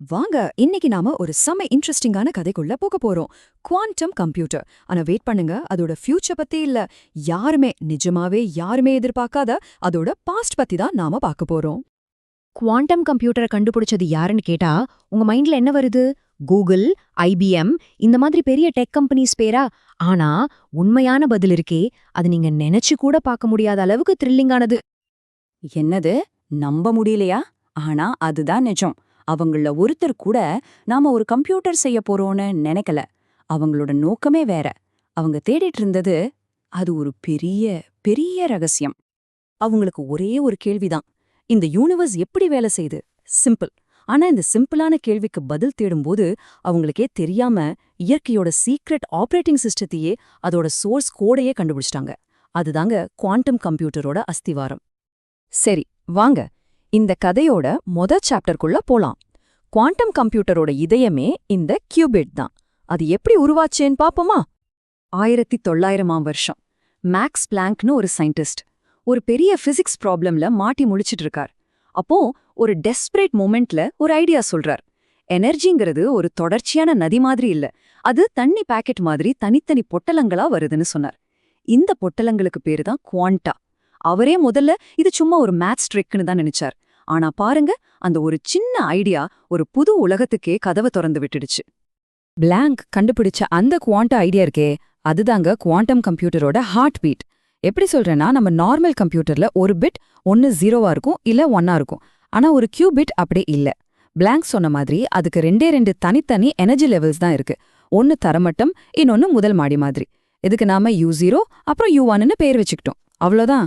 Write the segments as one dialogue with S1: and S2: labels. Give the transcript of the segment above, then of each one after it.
S1: வாங்க இன்னைக்கு நாம ஒரு செம இன்ட்ரெஸ்டிங்கான கதைக்குள்ள போக போறோம். குவாண்டம் கம்ப்யூட்டர் ஆனா வெயிட் பண்ணுங்க. அதோட ஃபியூச்சர் பத்தி இல்ல. யாருமே நிஜமாவே யாருமே எதிர்பார்க்காத அதோட பாஸ்ட் பத்தி தான் நாம பார்க்க போறோம்.
S2: குவாண்டம் கம்ப்யூட்டரை கண்டுபிடிச்சது யாருன்னு கேட்டா உங்க மைண்ட்ல என்ன வருது? கூகுள் ஐபிஎம் இந்த மாதிரி பெரிய டெக் கம்பெனிஸ் பேரா? ஆனா உண்மையான பதில் இருக்கே அது நீங்க நினைச்சு கூட பார்க்க முடியாத அளவுக்கு த்ரில்லிங்கானது
S3: என்னது? நம்ப முடியலையா? ஆனா அதுதான் நிஜம். அவங்கள ஒருத்தர் கூட நாம ஒரு கம்ப்யூட்டர் செய்ய போறோம்னு நினைக்கல. அவங்களோட நோக்கமே வேற. அவங்க தேடிட்டு இருந்தது அது ஒரு பெரிய பெரிய ரகசியம். அவங்களுக்கு ஒரே ஒரு கேள்விதான். இந்த யூனிவர்ஸ் எப்படி வேலை செய்யுது? சிம்பிள். ஆனா இந்த சிம்பிளான கேள்விக்கு பதில் தேடும்போது அவங்களுக்கே தெரியாம இயற்கையோட சீக்ரெட் ஆபரேட்டிங் சிஸ்டத்தையே அதோட சோர்ஸ் கோடையே கண்டுபிடிச்சிட்டாங்க. அதுதாங்க குவாண்டம் கம்ப்யூட்டரோட அஸ்திவாரம். சரி வாங்க. இந்த கதையோட மொத சாப்டருக்குள்ள போலாம். குவாண்டம் கம்ப்யூட்டரோட இதயமே இந்த கியூபிட் தான். அது எப்படி உருவாச்சேன்னு பாப்போமா? ஆயிரத்தி தொள்ளாயிரமாம் வருஷம். மேக்ஸ் பிளாங்க்னு ஒரு சயின்டிஸ்ட். ஒரு பெரிய பிசிக்ஸ் ப்ராப்ளம்ல மாட்டி முழிச்சிட்டு இருக்கார் அப்போ ஒரு டெஸ்பரேட் மூமெண்ட்ல ஒரு ஐடியா சொல்றார். எனர்ஜிங்கிறது ஒரு தொடர்ச்சியான நதி மாதிரி இல்ல. அது தண்ணி பாக்கெட் மாதிரி தனித்தனி பொட்டலங்களா வருதுன்னு சொன்னார். இந்த பொட்டலங்களுக்கு பேரு தான் குவாண்டா அவரே முதல்ல இது சும்மா ஒரு மேத்ஸ் ட்ரிக்னு தான் நினைச்சார். ஆனா பாருங்க அந்த ஒரு சின்ன ஐடியா ஒரு புது உலகத்துக்கே கதவை திறந்து விட்டுடுச்சு. பிளாங்க் கண்டுபிடிச்ச அந்த குவாண்டம் ஐடியா இருக்கே அதுதாங்க குவாண்டம் கம்ப்யூட்டரோட ஹார்ட் பீட் எப்படி சொல்றேன்னா நம்ம நார்மல் கம்ப்யூட்டர்ல ஒரு பிட் ஒன்னு ஜீரோவா இருக்கும் இல்ல ஒன்னா இருக்கும். ஆனா ஒரு கியூ பிட் அப்படி இல்ல. பிளாங்க் சொன்ன மாதிரி அதுக்கு ரெண்டே ரெண்டு தனித்தனி எனர்ஜி லெவல்ஸ் தான் இருக்கு. ஒன்னு தரமட்டம் இன்னொன்னு முதல் மாடி மாதிரி. இதுக்கு நாம யூ ஜீரோ அப்புறம் யூ ஒன்னு பேர் வச்சுக்கிட்டோம். அவ்வளோதான்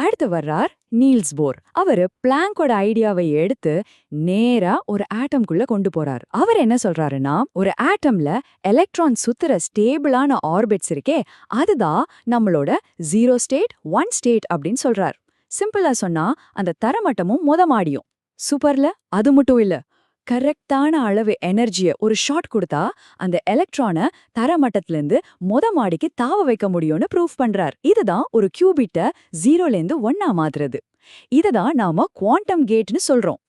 S3: அடுத்து வர்றார் நீல்ஸ் போர். அவரு பிளாங்கோட ஐடியாவை எடுத்து நேரா ஒரு ஆட்டம்குள்ள கொண்டு போறார். அவர் என்ன சொல்றாருன்னா ஒரு ஆட்டம்ல எலக்ட்ரான் சுத்துற ஸ்டேபிளான ஆர்பிட்ஸ் இருக்கே அதுதான் நம்மளோட ஜீரோ ஸ்டேட் ஒன் ஸ்டேட் அப்படின்னு சொல்றார். சிம்பிளா சொன்னா அந்த தரமட்டமும் மொத மாடியும். சூப்பர்ல? அது மட்டும் இல்ல. கரெக்டான அளவு எனர்ஜிய ஒரு ஷாட் கொடுத்தா அந்த எலக்ட்ரானை தரமட்டத்திலிருந்து மொத மாடிக்கு தாவ வைக்க முடியும்னு ப்ரூவ் பண்றார். இதுதான் ஒரு கியூபிட்ட ஜீரோலேருந்து ஒன்னா மாத்துறது. இததான் நாம குவாண்டம் கேட்னு சொல்றோம்.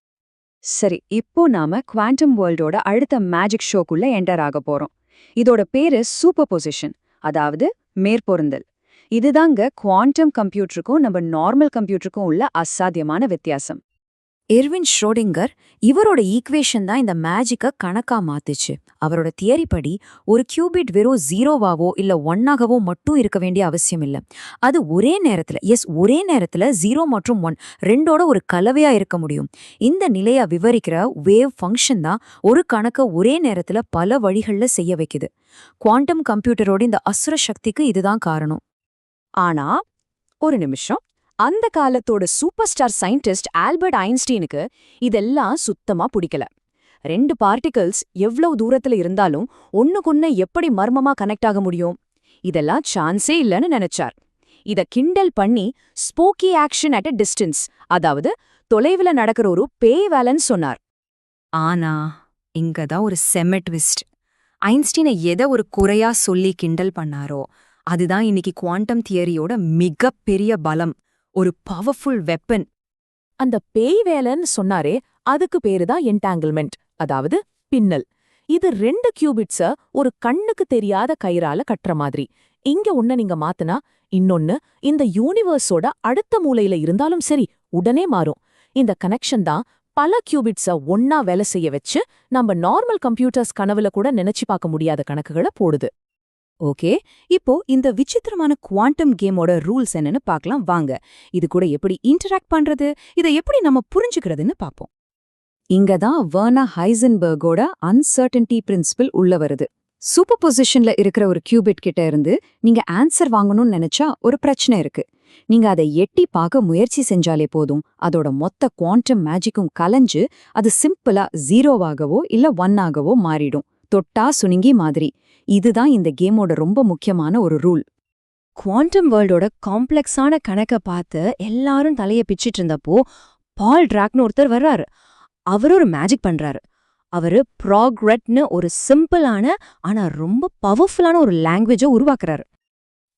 S3: சரி இப்போ நாம குவாண்டம் வேர்ல்டோட அடுத்த மேஜிக் ஷோக்குள்ள என்டர் ஆக போறோம். இதோட பேரு சூப்பர் பொசிஷன் அதாவது மேற்பொருந்தல். இதுதாங்க குவாண்டம் கம்ப்யூட்டருக்கும் நம்ம நார்மல் கம்ப்யூட்டருக்கும் உள்ள அசாத்தியமான வித்தியாசம். எர்வின் ஷ்ரோடிங்கர் இவரோட ஈக்குவேஷன் தான் இந்த மேஜிக்கை கணக்கா மாத்துச்சு. அவரோட தியரி படி ஒரு கியூபிட் வெறும் ஜீரோவாவோ இல்லை ஒன்னாகவோ மட்டும் இருக்க வேண்டிய அவசியம் இல்லை. அது ஒரே நேரத்தில் எஸ் ஒரே நேரத்தில் ஜீரோ மற்றும் ஒன் ரெண்டோட ஒரு கலவையாக இருக்க முடியும். இந்த நிலையை விவரிக்கிற வேவ் ஃபங்க்ஷன் தான் ஒரு கணக்கை ஒரே நேரத்தில் பல வழிகளில் செய்ய வைக்குது. குவாண்டம் கம்ப்யூட்டரோட இந்த அசுர சக்திக்கு இதுதான் காரணம். ஆனால் ஒரு நிமிஷம். அந்த காலத்தோட சூப்பர் ஸ்டார் சயின்டிஸ்ட் ஆல்பர்ட் ஐன்ஸ்டீனுக்கு இதெல்லாம் சுத்தமா பிடிக்கல. ரெண்டு பார்ட்டிகல்ஸ் எவ்வளவு தூரத்துல இருந்தாலும் ஒன்னுக்கொன்னு எப்படி மர்மமா கனெக்ட் ஆக முடியும்? இதெல்லாம் சான்ஸே இல்லைன்னு நினைச்சார். இத கிண்டல் பண்ணி spooky action at a distance அதாவது தொலைவுல நடக்கிற ஒரு பேய் வேலைன்னு சொன்னார். ஆனா இங்கதான் ஒரு செமெட்விஸ்ட் ஐன்ஸ்டீனை எதை ஒரு குறையா சொல்லி கிண்டல் பண்ணாரோ அதுதான் இன்னைக்கு குவாண்டம் தியரியோட மிகப்பெரிய பலம். ஒரு பவர்ஃபுல் வெப்பன்
S4: அந்த பேய் வேலைன்னு சொன்னாரே அதுக்கு பேருதான் என்டாங்கிள்மெண்ட் அதாவது பின்னல். இது ரெண்டு கியூபிட்ஸ ஒரு கண்ணுக்கு தெரியாத கயிறால கட்டுற மாதிரி. இங்க ஒன்ன நீங்க மாத்துனா இன்னொன்னு இந்த யூனிவர்ஸோட அடுத்த மூலையில இருந்தாலும் சரி உடனே மாறும். இந்த கனெக்ஷன் தான் பல கியூபிட்ஸ ஒன்னா வேலை செய்ய வச்சு நம்ம நார்மல் கம்ப்யூட்டர்ஸ் கனவுல கூட நினைச்சு பார்க்க முடியாத கணக்குகளை போடுது.
S3: ஓகே? இப்போ இந்த விசித்திரமான குவாண்டம் கேமோட ரூல்ஸ் என்னன்னு பார்க்கலாம் வாங்க. இது கூட எப்படி இன்டராக்ட் பண்றது? இதை எப்படி நம்ம புரிஞ்சுக்கிறதுன்னு பார்ப்போம். இங்க தான் வர்னா ஹைசன்பர்கோட அன்சர்டன்டி பிரின்சிபிள் உள்ள வருது. சூப்பர் பொசிஷன்ல இருக்கிற ஒரு கியூபிட் கிட்ட இருந்து நீங்க ஆன்சர் வாங்கணும்னு நினைச்சா ஒரு பிரச்சனை இருக்கு. நீங்க அதை எட்டி பார்க்க முயற்சி செஞ்சாலே போதும். அதோட மொத்த குவாண்டம் மேஜிக்கும் கலைஞ்சு அது சிம்பிளா ஜீரோவாகவோ இல்ல ஒன்னாகவோ மாறிடும். தொட்டா சுனிங்கி மாதிரி. இதுதான் இந்த கேமோட ரொம்ப முக்கியமான ஒரு ரூல். குவாண்டம் வேர்ல்டோட காம்ப்ளெக்ஸான கணக்க பார்த்து எல்லாரும் தலைய பிச்சிட்டு இருந்தப்போ பால் டிராக்னு ஒருத்தர் வர்றாரு. அவர் ஒரு மேஜிக் பண்றாரு. அவரு ப்ராக்ரெட்னு ஒரு சிம்பிளான ஆனா ரொம்ப பவர்ஃபுல்லான ஒரு லாங்குவேஜை உருவாக்குறாரு.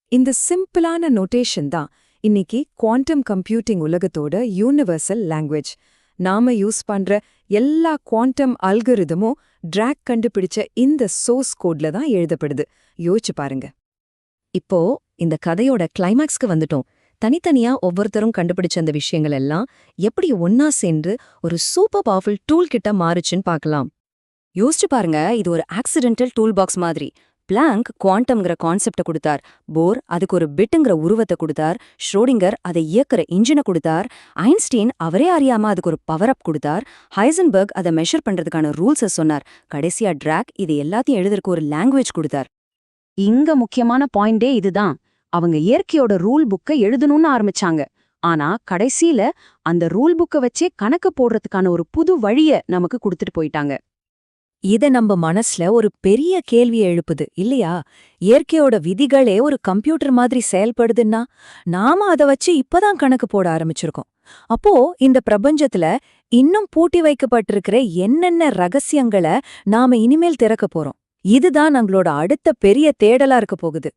S3: இந்த சிம்பிளான நோட்டேஷன் தான் இன்னைக்கு குவாண்டம் கம்ப்யூட்டிங் உலகத்தோட யூனிவர்சல் லாங்குவேஜ். நாம யூஸ் பண்ற
S1: எல்லா குவாண்டம் அல்கரிதமும் டிராக் கண்டுபிடிச்ச இந்த சோர்ஸ் கோட்ல தான் எழுதப்படுது. யோசிச்சு பாருங்க.
S2: இப்போ இந்த கதையோட கிளைமாக்ஸ்க்கு வந்துட்டோம். தனித்தனியா ஒவ்வொருத்தரும் கண்டுபிடிச்ச அந்த விஷயங்கள் எல்லாம் எப்படி ஒன்னா சேர்ந்து ஒரு சூப்பர் பவர்ஃபுல் டூல் கிட்ட மாறுச்சுன்னு பார்க்கலாம்.
S3: யோசிச்சு பாருங்க இது ஒரு ஆக்சிடென்டல் டூல் பாக்ஸ் மாதிரி. பிளாங்க் குவாண்டம்ங்கிற கான்செப்டை கொடுத்தார். போர் அதுக்கு ஒரு பிட்டுங்கிற உருவத்தை கொடுத்தார். ஷ்ரோடிங்கர் அதை இயக்குற இன்ஜினை கொடுத்தார். ஐன்ஸ்டீன் அவரே அறியாம அதுக்கு ஒரு பவர் அப் கொடுத்தார். ஹைசன்பர்க் அதை மெஷர் பண்றதுக்கான ரூல்ஸை சொன்னார். கடைசியா டிராக் இது எல்லாத்தையும் எழுதுறதுக்கு ஒரு லாங்குவேஜ் கொடுத்தார்.
S5: இங்க முக்கியமான பாயிண்டே இதுதான். அவங்க இயற்கையோட ரூல் புக்கை எழுதணும்னு ஆரம்பிச்சாங்க. ஆனா கடைசியில அந்த ரூல் புக்கை வச்சே கணக்கு போடுறதுக்கான ஒரு புது வழிய நமக்கு கொடுத்துட்டு போயிட்டாங்க.
S3: இத நம்ம மனசுல ஒரு பெரிய கேள்வியை எழுப்புது இல்லையா? இயற்கையோட விதிகளே ஒரு கம்ப்யூட்டர் மாதிரி செயல்படுதுன்னா நாம அத வச்சு இப்பதான் கணக்கு போட ஆரம்பிச்சிருக்கோம். அப்போ இந்த பிரபஞ்சத்துல இன்னும் பூட்டி வைக்கப்பட்டிருக்கிற என்னென்ன ரகசியங்களை நாம இனிமேல் திறக்க போறோம். இதுதான் நம்மளோட அடுத்த பெரிய தேடலா இருக்க போகுது.